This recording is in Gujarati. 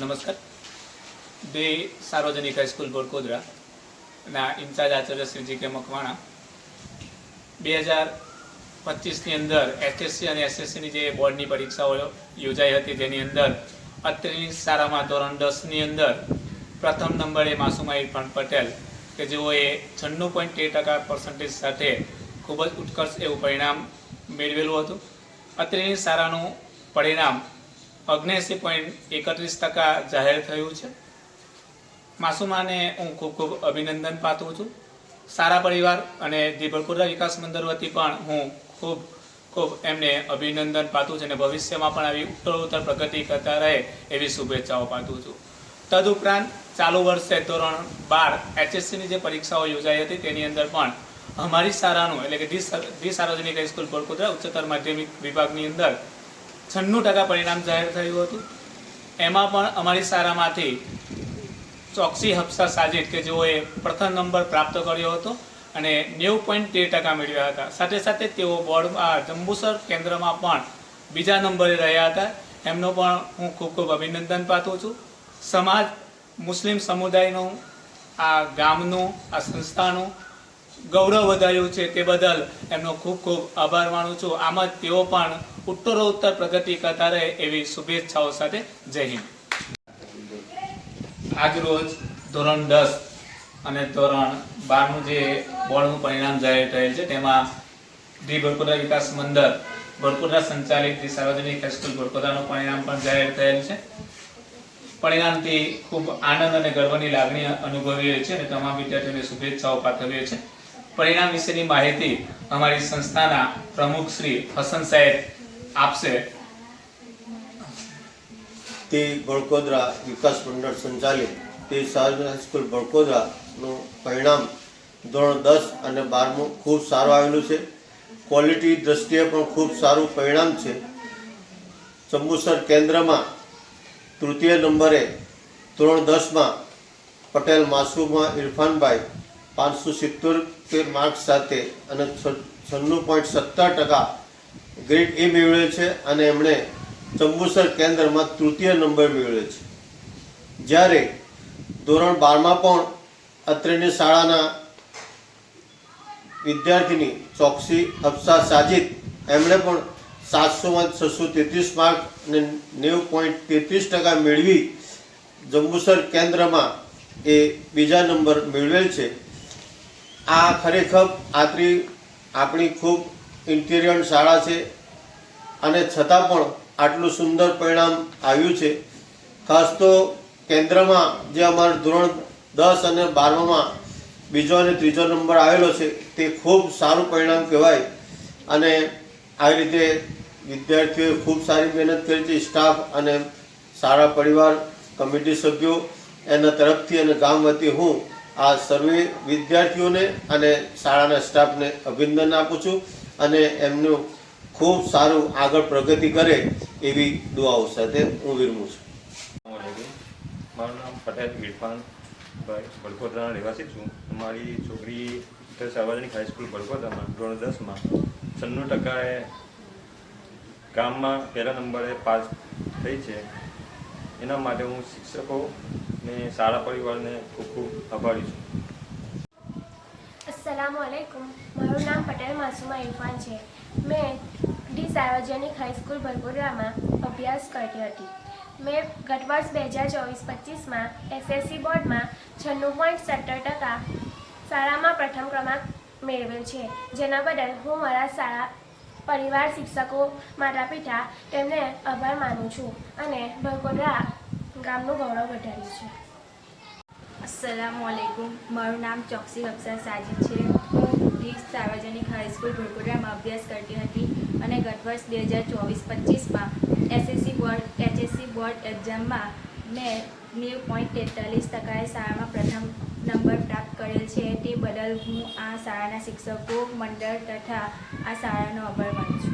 નમસ્કાર. બે સાર્વજનિક હાઈસ્કૂલ બોરકોદરા ના ઇન્ચાર્જ આચાર્ય શ્રી જી કે મકવાણા. બે હજાર પચીસની અંદર એસએસસી અને એસએસસીની જે બોર્ડની પરીક્ષાઓ યોજાઈ હતી, જેની અંદર અત્રેની સારામાં ધોરણ દસની અંદર પ્રથમ નંબરે માસુમાઈ પણ પટેલ, કે જેઓએ છન્નું પોઈન્ટ તેર ટકા પર્સન્ટેજ સાથે ખૂબ જ ઉત્કર્ષ એવું પરિણામ મેળવેલું હતું. અત્રેની શાળાનું પરિણામ અગ્નેસી પોઈન્ટ એકત્રીસ ટકા જાહેર થયું છે. માસુમાને હું ખૂબ ખૂબ અભિનંદન પાઠવું છું. સારા પરિવાર અને દીપલપુરા વિકાસ મંદિર વતી પણ હું ખૂબ ખૂબ એમને અભિનંદન પાઠવું છું અને ભવિષ્યમાં પણ આવી ઉત્તરોત્તર પ્રગતિ કરતા રહે એવી શુભેચ્છાઓ પાઠવું છું. તદુપરાંત ચાલુ વર્ષે ધોરણ બાર એચએસસીની જે પરીક્ષાઓ યોજાઈ હતી તેની અંદર પણ અમારી શાળાનું, એટલે કે ડી સા- ડી સાર્વજનિક હાઈસ્કૂલ બળકોદરા ઉચ્ચતર માધ્યમિક વિભાગની અંદર છન્નું ટકા પરિણામ જાહેર થયું હતું. એમાં પણ અમારી શાળામાંથી ચોકસી હફસા સાજિદ, કે જેઓએ પ્રથમ નંબર પ્રાપ્ત કર્યો હતો અને નેવું પોઈન્ટ તેર ટકા મેળવ્યા હતા. સાથે સાથે તેઓ બોર્ડમાં જંબુસર કેન્દ્રમાં પણ બીજા નંબરે રહ્યા હતા. એમનો પણ હું ખૂબ ખૂબ અભિનંદન પાઠવું છું. સમાજ, મુસ્લિમ સમુદાયનું, આ ગામનું, આ સંસ્થાનું ગૌરવ વધાર્યું છે તે બદલ એમનો ખૂબ ખૂબ આભાર માનું છું. આમ જ તેઓ પણ ઉત્તરોત્તર પ્રગતિ કરતા રહે એવી શુભેચ્છાઓ સાથે જય હિન્દ. આજ રોજ ધોરણ દસ અને ધોરણ બારનું જે બોર્ડનું પરિણામ જાહેર થયેલ છે, તેમાં ડી બરપુરા વિકાસ મંડળ બરપુરા સંચાલિત ડી સાર્વજનિક હાઈસ્કૂલ બરપુરાનું પરિણામ પણ જાહેર થયેલ છે. પરિણામથી ખૂબ આનંદ અને ગર્વની લાગણી અનુભવીએ છીએ અને તમામ વિદ્યાર્થીઓને શુભેચ્છાઓ પાઠવીએ છીએ. પરિણામ વિશેની માહિતી અમારી સંસ્થાના પ્રમુખ શ્રી હસન સાહેબ આપશે. તે બળકોદરા વિકાસ મંડળ સંચાલિત તે સાર્વજનિક હાઈસ્કૂલ બળકોદરાનું પરિણામ ધોરણ દસ અને બારમું ખૂબ સારું આવેલું છે. ક્વોલિટી દ્રષ્ટિએ પણ ખૂબ સારું પરિણામ છે. જંબુસર કેન્દ્રમાં તૃતીય નંબરે ધોરણ દસમાં પટેલ માસુમા ઇરફાનભાઈ પાંચસો સિત્તોતેર માર્ક્સ સાથે અને છન્નું પોઈન્ટ સત્તર ટકા ગ્રેડ એ મેળવ્યો છે અને એમણે ચંબુસર કેન્દ્રમાં તૃતીય નંબર મેળવ્યો છે. જ્યારે ધોરણ બારમાં પણ અત્રેની શાળાના વિદ્યાર્થીની ચોકસી હફસા સાજિદ એમણે પણ સાતસોમાં છસો તેત્રીસ માર્ક અને નેવું પોઈન્ટ તેત્રીસ ટકા મેળવી જંબુસર કેન્દ્રમાં એ બીજા નંબર મેળવેલ છે. આ ખરેખર આતરી આપણી ખૂબ ઇન્ટિરિયર શાળા છે અને છતાં પણ આટલું સુંદર પરિણામ આવ્યું છે. ખાસ તો કેન્દ્રમાં જે અમારું ધોરણ દસ અને બારમામાં બીજો અને ત્રીજો નંબર આવેલો છે તે ખૂબ સારું પરિણામ કહેવાય અને આવી રીતે વિદ્યાર્થીઓએ ખૂબ સારી મહેનત કરી છે. સ્ટાફ અને સારા પરિવાર, કમિટી સભ્યો એના તરફથી અને ગામ વતી હું આ સર્વે વિદ્યાર્થીઓને અને શાળાના સ્ટાફને અભિનંદન આપું છું અને એમનું ખૂબ સારું આગળ પ્રગતિ કરે એવી દુઆઓ સાથે હું વિરમું છું. મારું નામ પટેલ ઇરફાનભાઈ ભાઈ બળકોદરાના રહેવાસી છું. મારી છોકરી ઉત્તર સાર્વજનિક હાઈસ્કૂલ વડકોદરામાં ધોરણ દસમાં. છન્નું ટકાએ ગામમાં પહેલા નંબરે પાસ થઈ છે. એના માટે હું શિક્ષકો ને શાળા પરિવારને ખૂબ ખૂબ આભારી છું. અસલામ વાલેકુમ મારું નામ પટેલ માસુમા ઇરફાન છે. મેં ડી સાર્વજનિક હાઈસ્કૂલ ભરપુરામાં અભ્યાસ કરતી હતી. મેં ગત વર્ષ બે હજાર ચોવીસ પચીસમાં એસએસસી બોર્ડમાં છન્નું પોઈન્ટ સત્તર ટકા શાળામાં પ્રથમ ક્રમાંક મેળવેલ છે. જેના બદલ હું મારા શાળા પરિવાર શિક્ષકો માતા પિતા તેમને આભાર માનું છું અને ભરપુરા ગામનું ગૌરવ વધાર્યું છે. અસલામુ અલૈકુમ મારું નામ ચોકસી અફસર સાજિદ છે. હું ડી સાર્વજનિક હાઈસ્કૂલ ભરપુરામાં અભ્યાસ કરતી હતી અને ગત વર્ષ બે હજાર ચોવીસ પચીસમાં એસએસસી બોર્ડ, એચએસસી બોર્ડ એક્ઝામમાં મેં નેવું પોઈન્ટ તેતાલીસ ટકાએ શાળામાં પ્રથમ નંબર પ્રાપ્ત કરેલ છે. તે બદલ હું આ શાળાના શિક્ષકો, મંડળ તથા આ શાળાનો આભાર માનું છું.